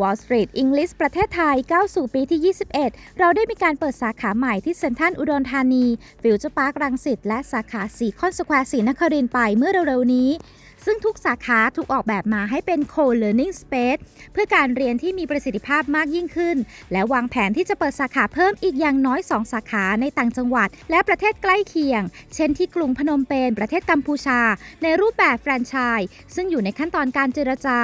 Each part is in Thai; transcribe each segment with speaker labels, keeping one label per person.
Speaker 1: Wall Street English ประเทศไทยก้าวสู่ปีที่ 21 เราได้มีการเปิดสาขาใหม่ที่เซ็นทรัลอุดรธานี ฟิวเจอร์พาร์ครังสิตและสาขาสีคอนสแควร์สีนครินไปเมื่อเร็วๆนี้ ซึ่งทุกสาขาถูกออกแบบมาให้เป็น co-learning space เพื่อการเรียนที่มีประสิทธิภาพมากยิ่งขึ้น และวางแผนที่จะเปิดสาขาเพิ่มอีกอย่างน้อย 2 สาขาในต่างจังหวัด และประเทศใกล้เคียง เช่นที่กรุงพนมเปญประเทศกัมพูชา ในรูปแบบแฟรนไชส์ซึ่งอยู่ในขั้นตอนการเจรจา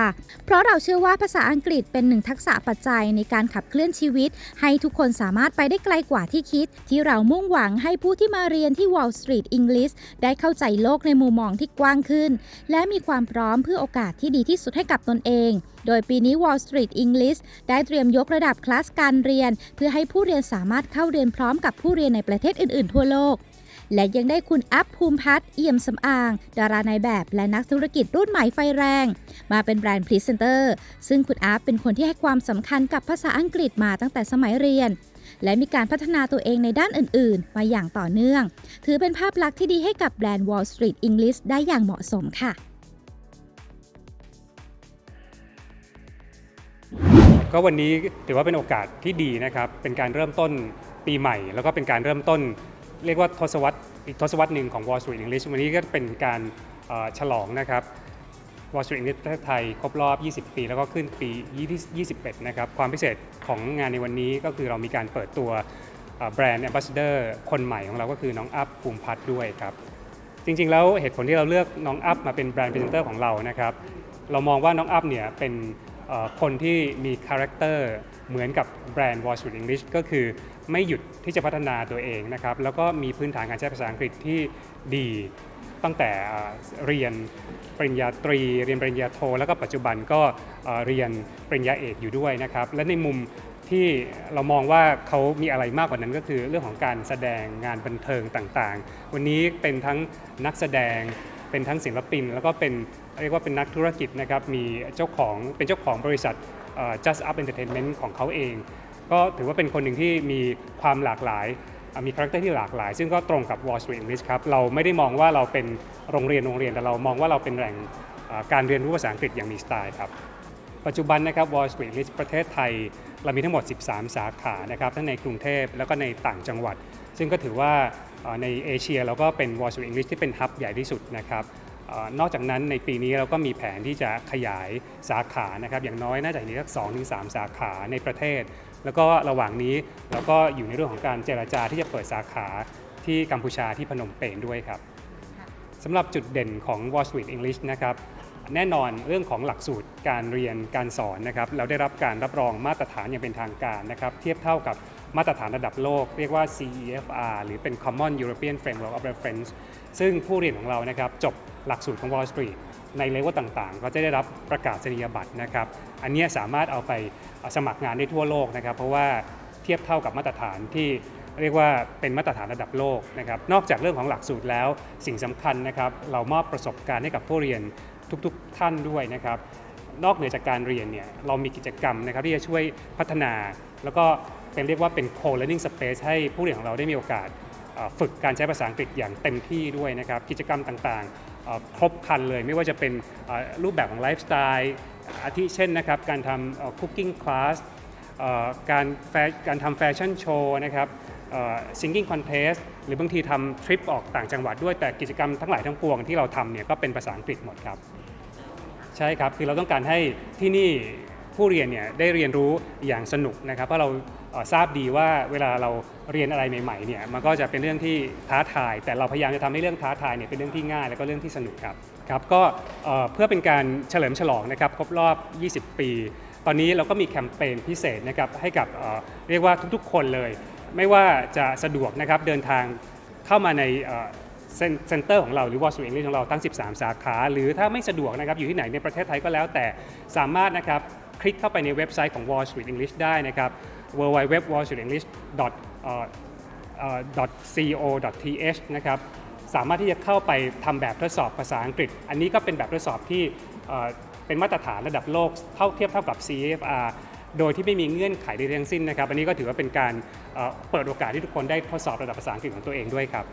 Speaker 1: เพราะเราเชื่อว่าภาษาอังกฤษเป็นหนึ่งทักษะปัจจัยในการขับเคลื่อนชีวิต ให้ทุกคนสามารถไปได้ไกลกว่าที่คิด ที่เรามุ่งหวังให้ผู้ที่มาเรียนที่ Wall Street English ได้เข้าใจโลกในมุมมองที่กว้างขึ้น และมีความพร้อมเพื่อโอกาสที่ดีที่สุดให้กับตนเอง โดยปีนี้ Wall Street English ได้เตรียมยกระดับคลาสการเรียน เพื่อให้ผู้เรียนสามารถเข้าเรียนพร้อมกับผู้เรียนในประเทศอื่น ๆ ทั่วโลก และยังได้คุณอัพภูมิพัฒน์เอี่ยมสำอาง ดารานายแบบและนักธุรกิจรุ่นใหม่ไฟแรง มาเป็นแบรนด์พรีเซนเตอร์ซึ่งคุณอัพเป็นคนที่ให้ความสำคัญกับภาษาอังกฤษมาตั้งแต่สมัยเรียนและมีการพัฒนาตัวเองในด้านอื่น ๆ มาอย่างต่อเนื่อง ถือเป็นภาพลักษณ์ที่ดีให้กับแบรนด์ Wall Street English ได้อย่างเหมาะสมค่ะ
Speaker 2: ก็วันนี้ถือว่าเป็นโอกาสที่ดีนะครับ เป็นการเริ่มต้นปีใหม่ แล้วก็เป็นการเริ่มต้น เรียกว่าทศวรรษอีกทศวรรษหนึ่งของ Wall Street English วันนี้ก็เป็นการฉลองนะครับ Wall Street English ประเทศไทยครบรอบ 20 ปี แล้วก็ขึ้นปี 21 นะครับ ความพิเศษของงานในวันนี้ก็คือเรามีการเปิดตัวแบรนด์ Ambassador คนใหม่ของเราก็คือน้องอัพภูมิพัฒน์ด้วยครับ จริงๆ แล้วเหตุผลที่เราเลือกน้องอัพมาเป็นแบรนด์พรีเซนเตอร์ของเรานะครับ เรามองว่าน้องอัพเนี่ยเป็น คนที่มีคาแรคเตอร์เหมือนกับแบรนด์ Wall Street English ก็คือไม่หยุดที่จะพัฒนาตัวเองนะครับแล้วก็มีพื้นฐานการใช้ภาษาอังกฤษที่ดีตั้งแต่เรียนปริญญาตรี เรียนปริญญาโท แล้วก็ปัจจุบันก็เรียนปริญญาเอกอยู่ด้วยนะครับและในมุมที่เรามองว่าเขามีอะไรมากกว่านั้นก็คือเรื่องของการแสดงงานบันเทิงต่างๆ วันนี้เป็นทั้งนักแสดง เป็นทั้งศิลปิน แล้วก็เป็นเรียกว่าเป็นนักธุรกิจนะครับมีเจ้าของเป็นเจ้าของบริษัท Just Up Entertainment ของเขาเอง ก็ถือว่าเป็นคนหนึ่งที่มีความหลากหลายมีคาแรคเตอร์ที่หลากหลาย ซึ่งก็ตรงกับ Wall Street English ครับ เราไม่ได้มองว่าเราเป็นโรงเรียนโรงเรียนแต่เรามองว่าเราเป็นแหล่งการเรียนรู้ภาษาอังกฤษอย่างมีสไตล์ครับ ปัจจุบันนะครับ Wall Street English ประเทศไทย เรามีทั้งหมด 13 สาขานะครับทั้งในกรุงเทพแล้วก็ในต่างจังหวัด ซึ่งก็ถือว่า ในเอเชียเราก็เป็น Wall Street English ที่เป็นฮับใหญ่ที่สุดนะครับเอ่อนอกจากนั้นในปีนี้เราก็มีแผนที่จะขยายสาขานะครับอย่างน้อยน่าจะมีสัก2-3ถึง3สาขาในประเทศ แล้วก็ระหว่างนี้เราก็อยู่ในเรื่องของการเจรจาที่จะเปิดสาขาที่กัมพูชาที่พนมเปญด้วยครับสำหรับจุดเด่นของ Wall Street English นะครับ แน่นอนเรื่องของหลักสูตรการเรียนการสอนนะครับเราได้รับการรับรองมาตรฐานอย่างเป็นทางการนะครับเทียบเท่ากับมาตรฐานระดับโลก เรียกว่า CEFR หรือเป็น Common European Framework of Reference ซึ่งผู้เรียนของเรานะครับจบหลักสูตรของ Wall Street ในเลเวลต่างๆ ก็จะได้รับประกาศนียบัตรนะครับอันนี้สามารถเอาไปสมัครงานได้ทั่วโลกนะครับ เพราะว่าเทียบเท่ากับมาตรฐานที่เรียกว่าเป็นมาตรฐานระดับโลกนะครับนอกจากเรื่องของหลักสูตรแล้วสิ่งสำคัญนะครับเรามอบประสบการณ์ให้กับผู้เรียน ทุกๆท่านด้วยนะครับ นอกเหนือจากการเรียนเนี่ยเรามีกิจกรรมนะครับที่จะช่วยพัฒนา แล้วก็เป็นเรียกว่าเป็น co-learning space ให้ผู้เรียนของเราได้มีโอกาสฝึกการใช้ภาษาอังกฤษอย่างเต็มที่ด้วยนะครับ กิจกรรมต่างๆ ครบครันเลยไม่ว่าจะเป็นรูปแบบของไลฟ์สไตล์อาทิเช่นนะครับ การทำ cooking class การการทำแฟชั่นโชว์นะครับ ซิงกิ้งคอนเทสหรือบางทีทำทริปออกต่างจังหวัดด้วยแต่กิจกรรมทั้งหลายทั้งปวงที่เราทำเนี่ยก็เป็นภาษาอังกฤษหมดครับ ใช่ครับ คือเราต้องการให้ที่นี่ผู้เรียนเนี่ยได้เรียนรู้อย่างสนุกนะครับ เพราะเราทราบดีว่าเวลาเราเรียนอะไรใหม่ๆเนี่ยมันก็จะเป็นเรื่องที่ท้าทาย แต่เราพยายามจะทำให้เรื่องท้าทายเนี่ยเป็นเรื่องที่ง่ายแล้วก็เรื่องที่สนุกครับครับก็เพื่อเป็นการเฉลิมฉลองนะครับครบรอบ 20 ปี ตอนนี้เราก็มีแคมเปญพิเศษนะครับให้กับเอ่อเรียกว่าทุกๆ คนเลย ไม่ว่าจะสะดวกนะครับเดินทางเข้ามาในเซ็นเตอร์ของเราหรือ Wall Street English ของเราทั้ง 13 สาขา หรือถ้าไม่สะดวกนะครับอยู่ที่ไหนในประเทศไทยก็แล้วแต่สามารถนะครับคลิกเข้าไปในเว็บไซต์ของ Wall Street English ได้นะครับ www.wallstreetenglish.co.th นะครับสามารถที่จะเข้าไปทำแบบทดสอบภาษาอังกฤษ อันนี้ก็เป็นแบบทดสอบที่เอ่อเป็นมาตรฐานระดับโลกเท่าเทียบเท่ากับ CFR โดยที่ไม่มีเงื่อนไขใดทั้งสิ้นนะครับ อันนี้ก็ถือว่าเป็นการเอ่อเปิดโอกาสที่ทุกคนได้ทดสอบระดับภาษาอังกฤษของตัวเองด้วยครับ